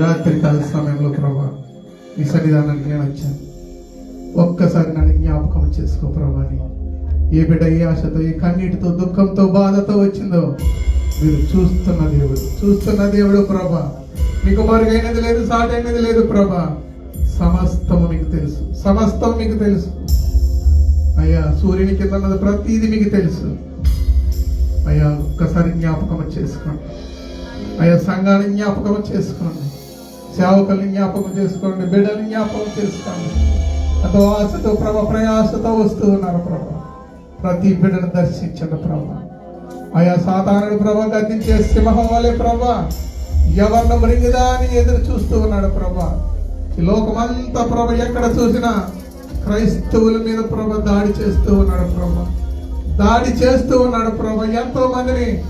రాత్రి కాల సమయంలో ప్రభా మీ సన్నిధానానికి నేను వచ్చాను. ఒక్కసారి నన్ను జ్ఞాపకం చేసుకో ప్రభాని. ఏ బిడ్డ ఏ ఆశతో ఏ కన్నీటితో దుఃఖంతో బాధతో వచ్చిందో మీరు చూస్తున్న దేవుడు చూస్తున్న దేవుడు ప్రభా. మీకు మరుగైనది లేదు సాటైనది లేదు ప్రభా. సమస్తము మీకు తెలుసు సమస్తం మీకు తెలుసు. అయ్యా సూర్యుని కింద ఉన్నది ప్రతిదీ మీకు తెలుసు. అయ్యా ఒక్కసారి జ్ఞాపకం చేసుకోండి. అయ్యా సంఘాన్ని జ్ఞాపకం చేసుకోండి. సేవకుల్ని జ్ఞాపకం చేసుకోండి బిడ్డల్ని జ్ఞాపకం చేసుకోండి. ఎంతో ఆశతో ప్రభ ప్రయాసతో వస్తూ ఉన్నారు ప్రభ. ప్రతి బిడ్డను దర్శించండి ప్రభ. ఆయా సాధారణ ప్రభ గద్దించే సింహం వలె ప్రభ ఎవరిని మృంగిదా అని ఎదురు చూస్తూ ఉన్నాడు ప్రభ. ఈ లోకమంతా ప్రభ ఎక్కడ చూసినా క్రైస్తవుల మీద ప్రభ దాడి చేస్తూ ఉన్నాడు ప్రభ. దాడి చేస్తూ ఉన్నాడు ప్రభ. ఎంతో మందిని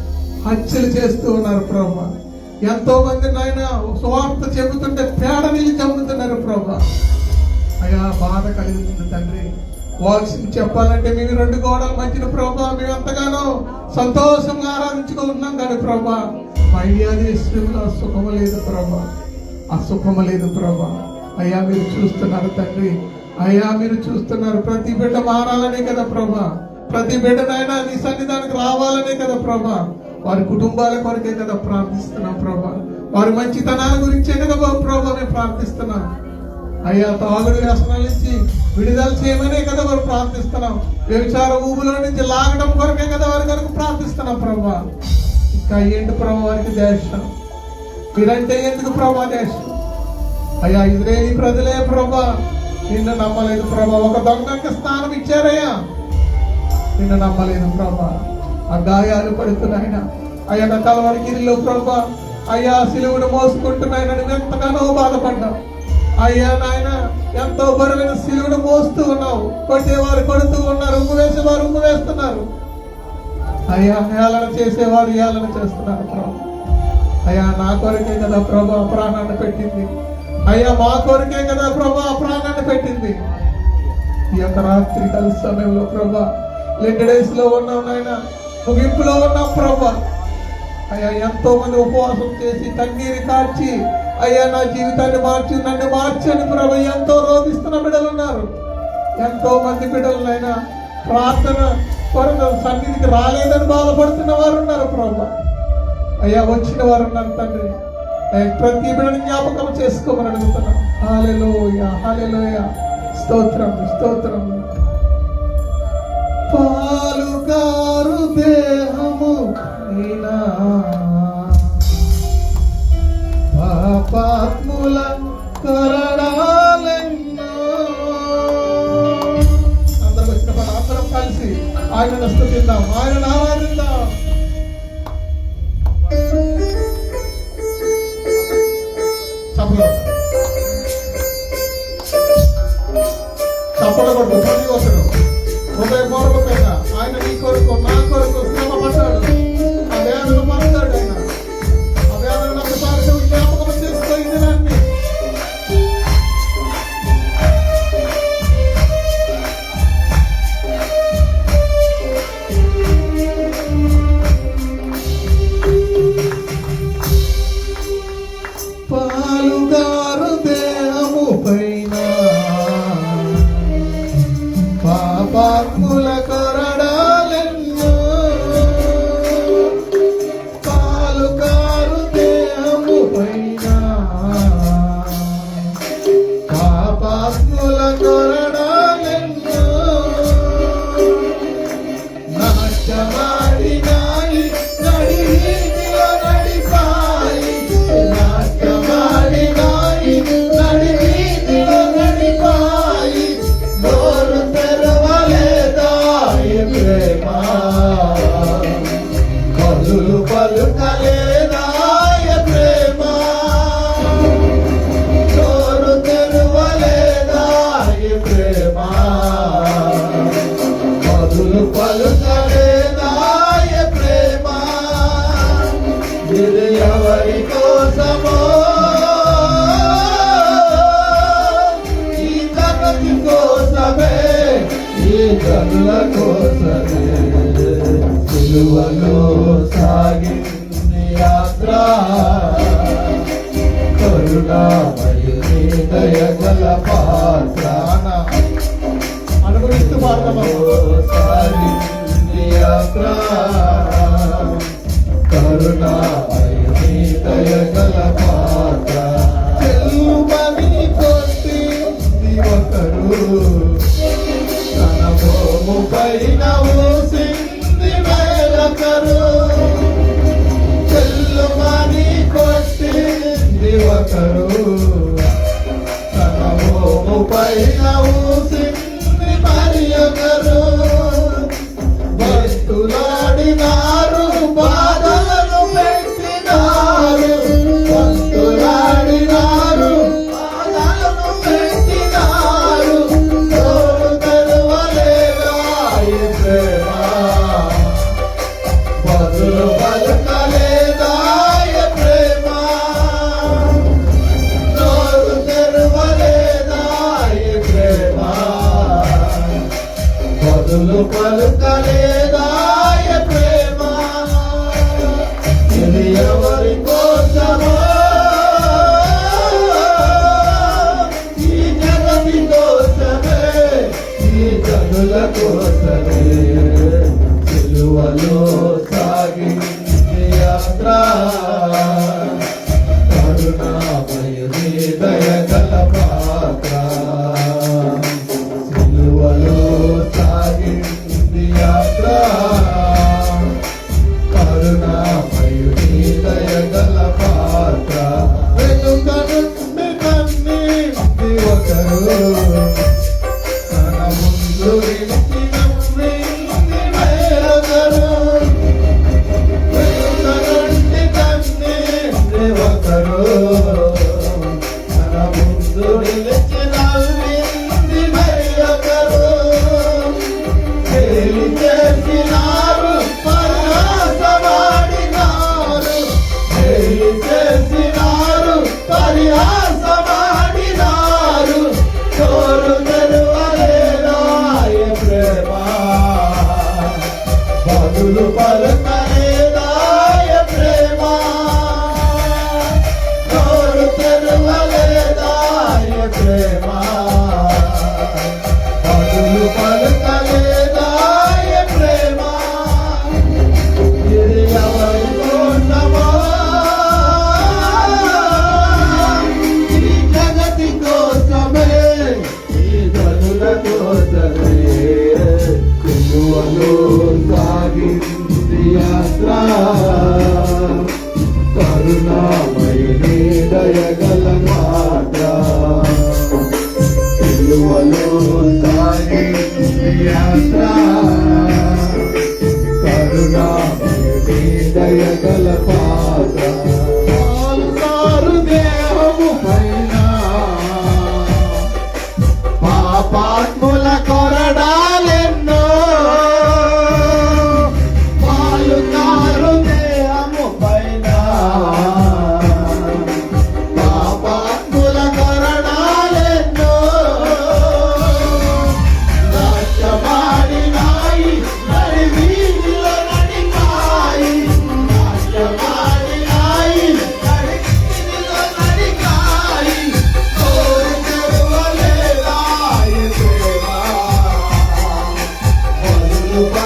హత్యలు చేస్తూ ఉన్నారు ప్రభ. ఎంతో మంది నాయన స్వార్థ చెబుతుంటే తేడని చెబుతున్నారు ప్రభా. అయ్యా బాధ కలుగుతుంది తండ్రి. వాక్సిన్ చెప్పాలంటే మీరు రెండు గోడల మధ్యన ప్రభా మేము ఎంతగానో సంతోషంగా ఆరాధించుకుంటున్నాం కానీ ప్రభా మా ఆ సుఖము లేదు ప్రభా. ఆ సుఖము లేదు ప్రభా. అయ్యా మీరు చూస్తున్నారు తండ్రి. అయ్యా మీరు చూస్తున్నారు ప్రతి బిడ్డ మారాలనే కదా ప్రభా. ప్రతి బిడ్డనైనా నీ సన్నిధానికి రావాలనే కదా ప్రభా. వారి కుటుంబాల కొరకే కదా ప్రార్థిస్తున్నాం ప్రభా. వారి మంచితనాల గురించే కదా బాబు ప్రభా మేము ప్రార్థిస్తున్నాం. అయ్యా తాగుడు వ్యసనాల ఇచ్చి విడుదల చేయమనే కదా వారు ప్రార్థిస్తున్నాం. వ్యభిచార ఊబులో నుంచి లాగడం కొరకే కదా వారి కనుక ప్రార్థిస్తున్నాం ప్రభా. ఇంకా ఏంటి ప్రభా వారికి దేశం? మీరంటే ఎందుకు ప్రభా దేశం? అయ్యా ఇజ్రాయేలీ ప్రజలే ప్రభా నిన్ను నమ్మలేదు ప్రభా. ఒక దొంగకి స్థానం ఇచ్చారయ్యా. నిన్ను నమ్మలేదు ప్రభా. ఆ గాయాలు పడుతున్నాయినా అయ్యా నా కలవరిగిరిలో ప్రభా. అయ్యా సిలువును మోసుకుంటున్నాయన నువ్వు ఎంతగానో బాధపడ్డావు అయ్యా నాయన ఎంతో బరువైన సిలువును మోస్తూ ఉన్నావు. కొట్టేవారు కొడుతూ ఉన్నారు ఉమ్ము వేసేవారు ఉమ్ము వేస్తున్నారు అయ్యా ఏలన చేసేవారు ఏలన చేస్తున్నారు ప్రభా. అయ్యా నా కొరకే కదా ప్రభు ప్రాణాన్ని పెట్టింది. అయ్యా మా కొరకే కదా ప్రభు ప్రాణాన్ని పెట్టింది. ఈ యొక్క రాత్రి కాల సమయంలో ప్రభా లెండ్ డేస్లో ఉన్నాం నాయన. ముగింపులో ఉన్నాం ప్రభా. అయ్యా ఎంతో మంది ఉపవాసం చేసి కన్నీరు కార్చి అయ్యా నా జీవితాన్ని మార్చి నన్ను మార్చని ప్రభు ఎంతో రోధిస్తున్న బిడ్డలు ఉన్నారు. ఎంతో మంది బిడ్డలనైనా ప్రార్థన కొరకు సన్నిధికి రాలేదని బాధపడుతున్న వారు ఉన్నారు ప్రభు. అయ్యా వచ్చిన వారు ఉన్నారు తండ్రి. అయ్యా, ప్రతి బిడ్డని జ్ఞాపకం చేసుకోమని అడుగుతున్నాం హాలెలోయ హాలెలోయ. స్తోత్రం స్తోత్రం. పాలుగారు దేహము అయినా పాపాత్ముల కరడాలెన్నో అందరం వచ్చిన అందరం కలిసి ఆయనను స్థుతిద్దాం ఆయనను ఆరాధిద్దాం చప్పలు చప్పలు కొట్టు కరుల కోసమే సిలువలో సాగింది పాత్ర. करो तन हो पैनव అసలు పలుకలేదా ప్రేమ. ఇది ఎవరి కోసమో? ఈ జగతి కోసమే ఈ జనుల కోసమే. విలువలో సాగి యాత్ర. కరుణామయ దయ love Opa!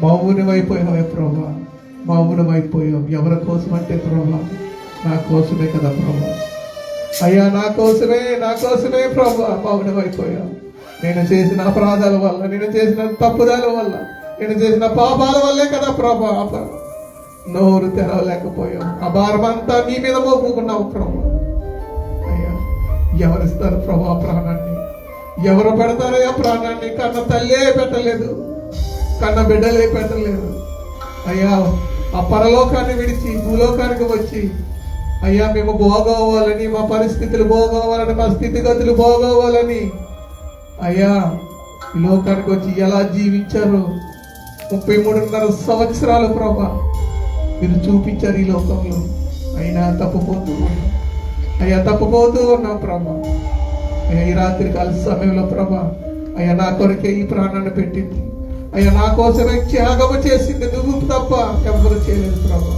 మౌనమైపోయావే ప్రభా? మౌనమైపోయావు ఎవరి కోసం అంటే ప్రభా? నా కోసమే కదా ప్రభా. అయ్యా నా కోసమే నా కోసమే ప్రభా మౌనమైపోయావు నేను చేసిన అపరాధాల వల్ల నేను చేసిన తప్పుదాల వల్ల నేను చేసిన పాపాల వల్లే కదా ప్రభా నోరు తెరవలేకపోయావు ఆ భారమంతా నీ మీద మోపుకున్నావు ప్రభా. అయ్యా ఎవరిస్తారు ప్రభా ప్రాణాన్ని? ఎవరు పెడతారయ్యా ప్రాణాన్ని కన్న తల్లే పెట్టలేదు. కన్న ఏ పెట్టలేదు అయ్యా ఆ పరలోకాన్ని విడిచి భూలోకానికి వచ్చి అయ్యా మేము బాగోవాలని మా పరిస్థితులు బాగోవాలని మా స్థితిగతులు బాగోవాలని అయ్యా ఈ లోకానికి వచ్చి ఎలా జీవించారు ముప్పై మూడున్నర సంవత్సరాలు ప్రభా మీరు చూపించారు ఈ లోకంలో. అయినా తప్పుపోతూ అయ్యా తప్పుపోతూ ఉన్నాం ప్రభా. అయ్యా ఈ రాత్రి కాల సమయంలో ప్రభా అయ్యా నా కొరకే ఈ ప్రాణాన్ని పెట్టింది. అయ్యా నా కోసమే త్యాగము చేసింది నువ్వు తప్ప ఎవరు చేయలేదు ప్రభా.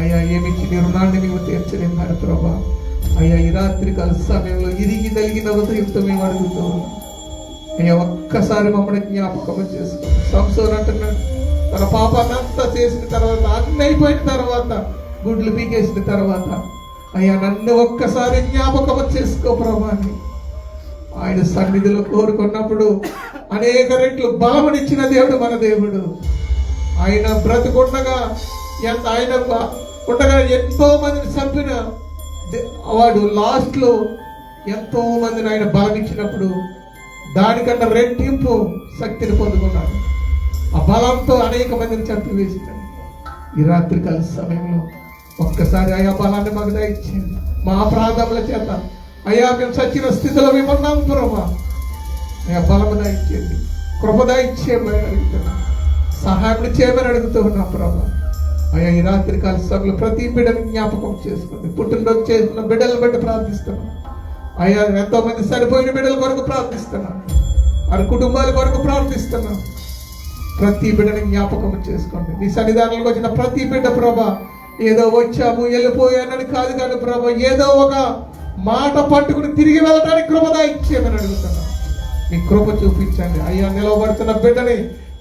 అయ్యా ఏమిచ్చి నీ రుణాన్ని నీవు తీర్చలేము ప్రభా. అయ్యా ఈ రాత్రి కాల సమయంలో ఇరిగి నలిగిన హృదయంతో మేము అడుగుతూ అయ్యా ఒక్కసారి మమ్మల్ని జ్ఞాపకం చేసుకో సంసోన్ అంటున్నాడు తన పాపాన్ని అంతా చేసిన తర్వాత అన్ని అయిపోయిన తర్వాత గుడ్లు పీకేసిన తర్వాత అయ్యా నన్ను ఒక్కసారి జ్ఞాపకం చేసుకో ప్రభాని ఆయన సన్నిధిలో కోరుకున్నప్పుడు అనేక రెట్లు బలమనిచ్చిన దేవుడు మన దేవుడు. ఆయన బ్రతుకుండగా ఎంత ఆయన బ- ఉండగా ఎంతో మందిని చంపిన వాడు లాస్ట్లో ఎంతో మందిని ఆయన బలమిచ్చినప్పుడు దానికన్నా రెట్టింపు శక్తిని పొందుకున్నాడు. ఆ బలంతో అనేక మందిని చంపివేసినాడు ఈ రాత్రి కాల సమయంలో ఒక్కసారి ఆయా బలాన్ని మాకు దయచేయండి. మా అపరాధముల చేత అయ్యా మేము సచిన స్థితిలో మేము ఉన్నాం పురమా బలము దయచేయండి కృప దయచేయమని అడుగుతున్నా సహాయం చేయమని అడుగుతూ ఉన్నా ప్రభా. అయ్యా ఈ రాత్రి కాల సభలు ప్రతి బిడ్డని జ్ఞాపకం చేసుకుంది. పుట్టినరోజు చేసిన బిడ్డలు బట్టి ప్రార్థిస్తున్నాం అయ్యా ఎంతో మంది సరిపోయిన బిడ్డల కొరకు ప్రార్థిస్తున్నాం వారి కుటుంబాల కొరకు ప్రార్థిస్తున్నాం ప్రతి బిడ్డని జ్ఞాపకం చేసుకోండి. నీ సన్నిధానంలోకి వచ్చిన ప్రతి బిడ్డ ప్రభ ఏదో వచ్చాము వెళ్ళిపోయానని కాదు కానీ ప్రభ ఏదో ఒక మాట పట్టుకుని తిరిగి వెళ్ళడానికి కృపదా ఇచ్చేయమని అడుగుతున్నాను. నీ కృప చూపించండి. అయ్యా నిలవబడుతున్న బిడ్డని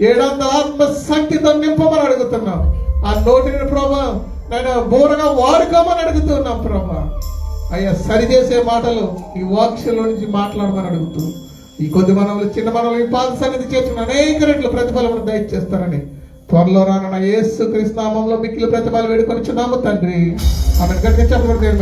ఏడంత ఆత్మ శక్తితో నింపమని అడుగుతున్నాం. ఆ నోటిని ప్రభా నేను బోరగా వాడుకోమని అడుగుతున్నాం ప్రభా. అయ్యా సరిచేసే మాటలు ఈ వాక్యంలో నుంచి మాట్లాడమని అడుగుతూ ఈ కొద్ది మనవులు చిన్న మనవులు ఈ పాద సన్నిధి చేసిన అనేక రెట్లు ప్రతిఫలం దయచేస్తారని త్వరలో రానున్న యేసు క్రీస్తు నామంలో మిక్కిలి ప్రతిఫలం వేడుకొని చున్నాము తండ్రి. ఆమె గట్టిగా చెప్పడం నేను